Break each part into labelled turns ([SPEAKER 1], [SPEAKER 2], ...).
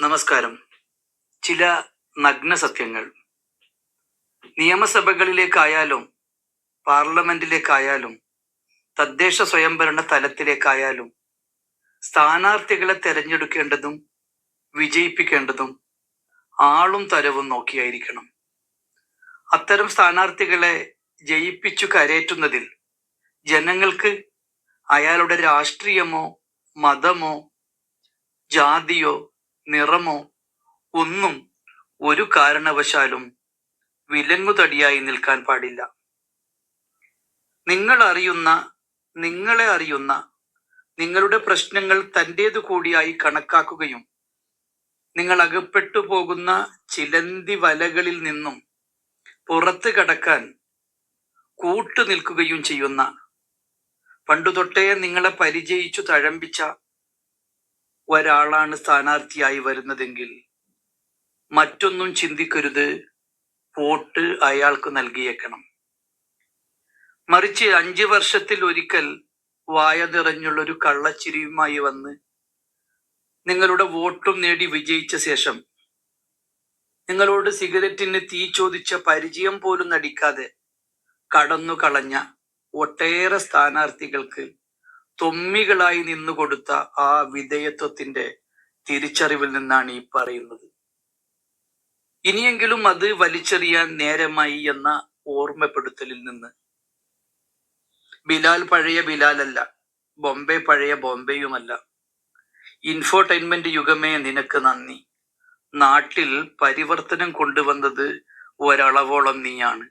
[SPEAKER 1] നമസ്കാരം. ചില നഗ്ന സത്യങ്ങൾ. നിയമസഭകളിലേക്കായാലും പാർലമെന്റിലേക്കായാലും തദ്ദേശ സ്വയംഭരണ തലത്തിലേക്കായാലും സ്ഥാനാർത്ഥികളെ തെരഞ്ഞെടുക്കേണ്ടതും വിജയിപ്പിക്കേണ്ടതും ആളും തരവും നോക്കിയായിരിക്കണം. അത്തരം സ്ഥാനാർത്ഥികളെ ജയിപ്പിച്ചു കരയേറ്റുന്നതിൽ ജനങ്ങൾക്ക് അയാളുടെ രാഷ്ട്രീയമോ മതമോ ജാതിയോ നിറമോ ഒന്നും ഒരു കാരണവശാലും വിലങ്ങുതടിയായി നിൽക്കാൻ പാടില്ല. നിങ്ങൾ അറിയുന്ന നിങ്ങളെ അറിയുന്ന നിങ്ങളുടെ പ്രശ്നങ്ങൾ തന്റേതു കൂടിയായി കണക്കാക്കുകയും നിങ്ങൾ അകപ്പെട്ടു പോകുന്ന ചിലന്തി വലകളിൽ നിന്നും പുറത്തു കടക്കാൻ കൂട്ടു നിൽക്കുകയും ചെയ്യുന്ന പണ്ടു തൊട്ടേ നിങ്ങളെ പരിചയിച്ചു തഴമ്പിച്ച ഒരാളാണ് സ്ഥാനാർത്ഥിയായി വരുന്നതെങ്കിൽ മറ്റൊന്നും ചിന്തിക്കരുത്. വോട്ട് അയാൾക്ക് നൽകിയേക്കണം. മറിച്ച് അഞ്ച് വർഷത്തിൽ ഒരിക്കൽ വായ നിറഞ്ഞുള്ളൊരു കള്ളച്ചിരിയുമായി വന്ന് നിങ്ങളുടെ വോട്ടും നേടി വിജയിച്ച ശേഷം നിങ്ങളോട് സിഗരറ്റിന് തീ ചോദിച്ച പരിചയം പോലും നടിക്കാതെ കടന്നു കളഞ്ഞ ഒട്ടേറെ സ്ഥാനാർത്ഥികൾക്ക് തൊമ്മികളായി നിന്നുകൊടുത്ത ആ വിധേയത്വത്തിന്റെ തിരിച്ചറിവിൽ നിന്നാണ് ഈ പറയുന്നത്. ഇനിയെങ്കിലും അത് വലിച്ചെറിയാൻ നേരമായി എന്ന ഓർമ്മപ്പെടുത്തലിൽ നിന്ന്. ബിലാൽ പഴയ ബിലാലല്ല ബോംബെ പഴയ ബോംബെയുമല്ല. ഇൻഫോർടൈൻമെന്റ് യുഗമേ നിനക്ക് നന്ദി. നാട്ടിൽ പരിവർത്തനം കൊണ്ടുവന്നത് ഒരളവോളം നീയാണ്.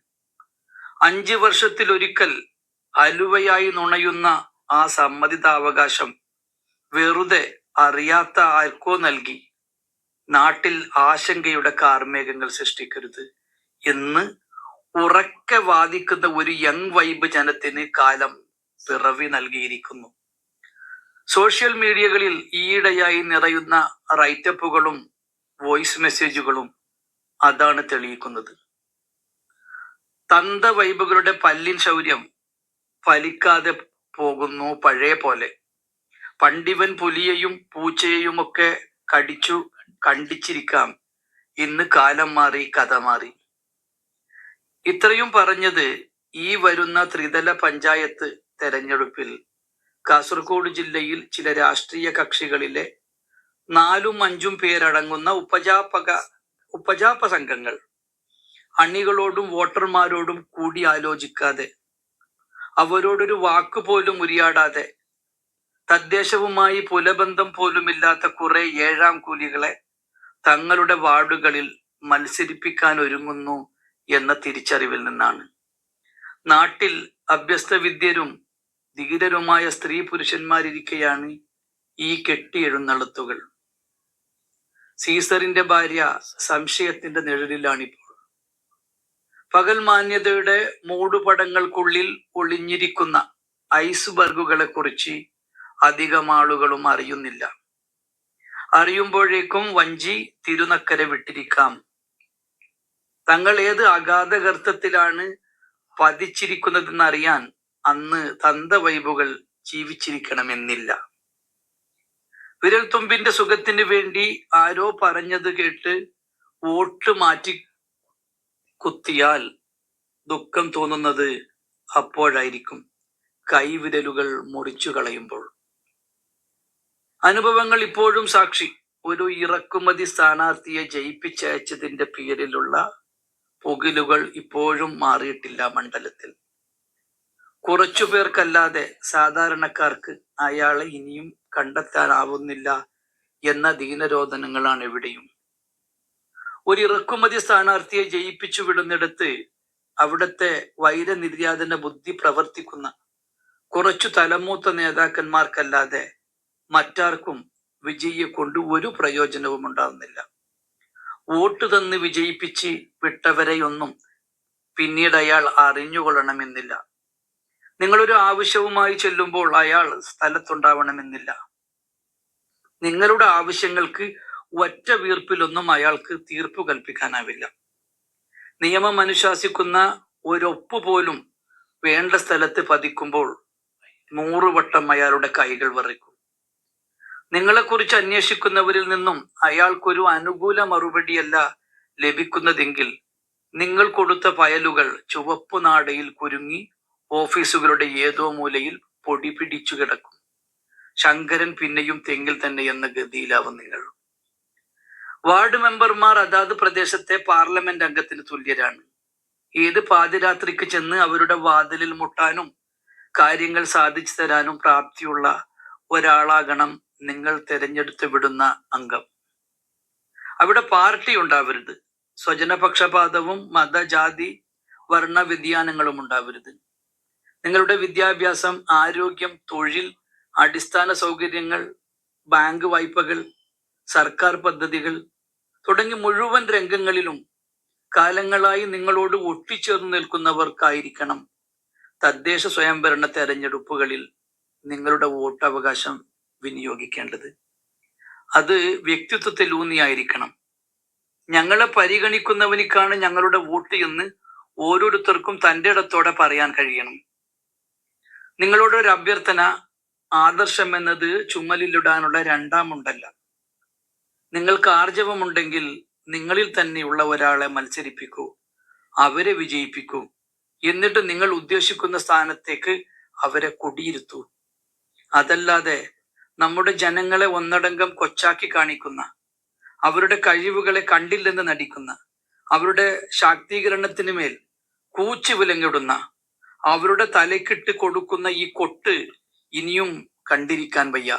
[SPEAKER 1] അഞ്ച് വർഷത്തിലൊരിക്കൽ അലുവയായി നുണയുന്ന ആ സമ്മതിതാവകാശം വെറുതെ അറിയാത്ത ആർക്കോ നൽകി. നാട്ടിൽ ആശങ്കയുടെ കാർമേഘങ്ങൾ സൃഷ്ടിക്കരുത് എന്ന് ഉറക്കെ വാദിക്കുന്ന ഒരു യങ് വൈബ് ജനത്തിന് കാലം പിറവി നൽകിയിരിക്കുന്നു. സോഷ്യൽ മീഡിയകളിൽ ഈയിടെയായി നിറയുന്ന റൈറ്റപ്പുകളും വോയിസ് മെസ്സേജുകളും അതാണ് തെളിയിക്കുന്നത്. തന്ത വൈബുകളുടെ പല്ലിൻ ശൗര്യം ഫലിക്കാതെ പോകുന്നു പഴയ പോലെ. പണ്ടിവൻ പുലിയെയും പൂച്ചയെയും ഒക്കെ കടിച്ചു കണ്ടിച്ചിരിക്കാം. ഇന്ന് കാലം മാറി കഥ മാറി. ഇത്രയും പറഞ്ഞത് ഈ വരുന്ന ത്രിതല പഞ്ചായത്ത് തെരഞ്ഞെടുപ്പിൽ. കാസർഗോഡ് ജില്ലയിൽ ചില രാഷ്ട്രീയ കക്ഷികളിലെ നാലും അഞ്ചും പേരടങ്ങുന്ന ഉപജാപക ഉപജാപ സംഘങ്ങൾ. അണികളോടും വോട്ടർമാരോടും കൂടി ആലോചിക്കാതെ അവരോടൊരു വാക്ക് പോലും ഉരിയാടാതെ തദ്ദേശവുമായി പുലബന്ധം പോലുമില്ലാത്ത കുറെ ഏഴാം കൂലികളെ തങ്ങളുടെ വാർഡുകളിൽ മത്സരിപ്പിക്കാൻ ഒരുങ്ങുന്നു എന്ന തിരിച്ചറിവിൽ നിന്നാണ്. നാട്ടിൽ അഭ്യസ്തവിദ്യരും ധീരരുമായ സ്ത്രീ പുരുഷന്മാരിരിക്കെയാണ് ഈ കെട്ടിയെഴുന്നള്ളത്തുകൾ. സീസറിന്റെ ഭാര്യ സംശയത്തിന്റെ നിഴലിലാണിപ്പോൾ. പകൽ മാന്യതയുടെ മൂടുപടങ്ങൾക്കുള്ളിൽ ഒളിഞ്ഞിരിക്കുന്ന ഐസ്ബർഗുകളെ കുറിച്ച് അധികം ആളുകളും അറിയുന്നില്ല. അറിയുമ്പോഴേക്കും വഞ്ചി തിരുനക്കരെ വിട്ടിരിക്കാം. തങ്ങൾ ഏത് അഗാധഗർത്തത്തിലാണ് പതിച്ചിരിക്കുന്നതെന്നറിയാൻ അന്ന് തന്തവൈബുകൾ ജീവിച്ചിരിക്കണമെന്നില്ല. വിരൽത്തുമ്പിന്റെ സുഖത്തിന് വേണ്ടി ആരോ പറഞ്ഞത് കേട്ട് വോട്ട് മാറ്റി കുത്തിയാൽ ദുഃഖം തോന്നുന്നത് അപ്പോഴായിരിക്കും. കൈവിരലുകൾ മുറിച്ചു കളയുമ്പോൾ. അനുഭവങ്ങൾ ഇപ്പോഴും സാക്ഷി. ഒരു ഇറക്കുമതി സ്ഥാനാർത്ഥിയെ ജയിപ്പിച്ചയച്ചതിന്റെ പേരിലുള്ള പുകിലുകൾ ഇപ്പോഴും മാറിയിട്ടില്ല മണ്ഡലത്തിൽ. കുറച്ചു പേർക്കല്ലാതെ സാധാരണക്കാർക്ക് അയാളെ ഇനിയും കണ്ടെത്താനാവുന്നില്ല എന്ന ദീനരോധനങ്ങളാണ് എവിടെയും. ഒരു ഇറക്കുമതി സ്ഥാനാർത്ഥിയെ ജയിപ്പിച്ചു വിടുന്നിടത്ത് അവിടുത്തെ വൈരനിര്യാതന ബുദ്ധി പ്രവർത്തിക്കുന്ന കുറച്ചു തലമൂത്ത നേതാക്കന്മാർക്കല്ലാതെ മറ്റാർക്കും വിജയിയെ കൊണ്ട് ഒരു പ്രയോജനവും ഉണ്ടാകുന്നില്ല വോട്ട് തന്ന് വിജയിപ്പിച്ച് വിട്ടവരെയൊന്നും പിന്നീട് അയാൾ അറിഞ്ഞുകൊള്ളണമെന്നില്ല. നിങ്ങളൊരു ആവശ്യവുമായി ചെല്ലുമ്പോൾ അയാൾ സ്ഥലത്തുണ്ടാവണമെന്നില്ല. നിങ്ങളുടെ ആവശ്യങ്ങൾക്ക് ഒറ്റ വീർപ്പിലൊന്നും അയാൾക്ക് തീർപ്പ് കൽപ്പിക്കാനാവില്ല. നിയമം അനുശാസിക്കുന്ന ഒരൊപ്പ് പോലും വേണ്ട സ്ഥലത്ത് പതിക്കുമ്പോൾ നൂറുവട്ടം അയാളുടെ കൈകൾ വിറയ്ക്കും. നിങ്ങളെക്കുറിച്ച് അന്വേഷിക്കുന്നവരിൽ നിന്നും അയാൾക്കൊരു അനുകൂല മറുപടിയല്ല ലഭിക്കുന്നതെങ്കിൽ നിങ്ങൾ കൊടുത്ത ഫയലുകൾ ചുവപ്പു നാടയിൽ കുരുങ്ങി ഓഫീസുകളുടെ ഏതോ മൂലയിൽ പൊടി പിടിച്ചു കിടക്കും. ശങ്കരൻ പിന്നെയും തെങ്ങിൽ തന്നെ എന്ന ഗതിയിലാവും നിങ്ങൾ. വാർഡ് മെമ്പർമാർ അതാത് പ്രദേശത്തെ പാർലമെന്റ് അംഗത്തിന് തുല്യരാണ്. ഏത് പാതിരാത്രിക്ക് ചെന്ന് അവരുടെ വാതിലിൽ മുട്ടാനും കാര്യങ്ങൾ സാധിച്ചു തരാനും പ്രാപ്തിയുള്ള ഒരാളാകണം നിങ്ങൾ തിരഞ്ഞെടുത്ത് വിടുന്ന അംഗം. അവിടെ പാർട്ടി ഉണ്ടാവരുത്. സ്വജനപക്ഷപാതവും മതജാതി വർണ വ്യതിയാനങ്ങളും ഉണ്ടാവരുത്. നിങ്ങളുടെ വിദ്യാഭ്യാസം ആരോഗ്യം തൊഴിൽ അടിസ്ഥാന സൗകര്യങ്ങൾ ബാങ്ക് വായ്പകൾ സർക്കാർ പദ്ധതികൾ തുടങ്ങി മുഴുവൻ രംഗങ്ങളിലും കാലങ്ങളായി നിങ്ങളോട് ഒട്ടിച്ചേർന്ന് നിൽക്കുന്നവർക്കായിരിക്കണം തദ്ദേശ സ്വയംഭരണ തെരഞ്ഞെടുപ്പുകളിൽ നിങ്ങളുടെ വോട്ടവകാശം വിനിയോഗിക്കേണ്ടത്. അത് വ്യക്തിത്വത്തിലൂന്നിയായിരിക്കണം ഞങ്ങളെ പരിഗണിക്കുന്നവനിക്കാണ് ഞങ്ങളുടെ വോട്ട് എന്ന് ഓരോരുത്തർക്കും തന്റെ ഇടത്തോടെ പറയാൻ കഴിയണം. നിങ്ങളോടൊരു അഭ്യർത്ഥന ആദർശം എന്നത് ചുമലിലിടാനുള്ള രണ്ടാമുണ്ടല്ല. നിങ്ങൾക്ക് ആർജവമുണ്ടെങ്കിൽ നിങ്ങളിൽ തന്നെയുള്ള ഒരാളെ മത്സരിപ്പിക്കൂ. അവരെ വിജയിപ്പിക്കൂ. എന്നിട്ട് നിങ്ങൾ ഉദ്ദേശിക്കുന്ന സ്ഥാനത്തേക്ക് അവരെ കൊടിയിരുത്തൂ. അതല്ലാതെ നമ്മുടെ ജനങ്ങളെ ഒന്നടങ്കം കൊച്ചാക്കി കാണിക്കുന്ന അവരുടെ കഴിവുകളെ കണ്ടില്ലെന്ന് നടിക്കുന്ന അവരുടെ ശാക്തീകരണത്തിന് മേൽ കൂച്ചു വിലങ്ങിടുന്ന അവരുടെ തലക്കിട്ട് കൊടുക്കുന്ന ഈ കൊട്ട് ഇനിയും കണ്ടിരിക്കാൻ വയ്യ.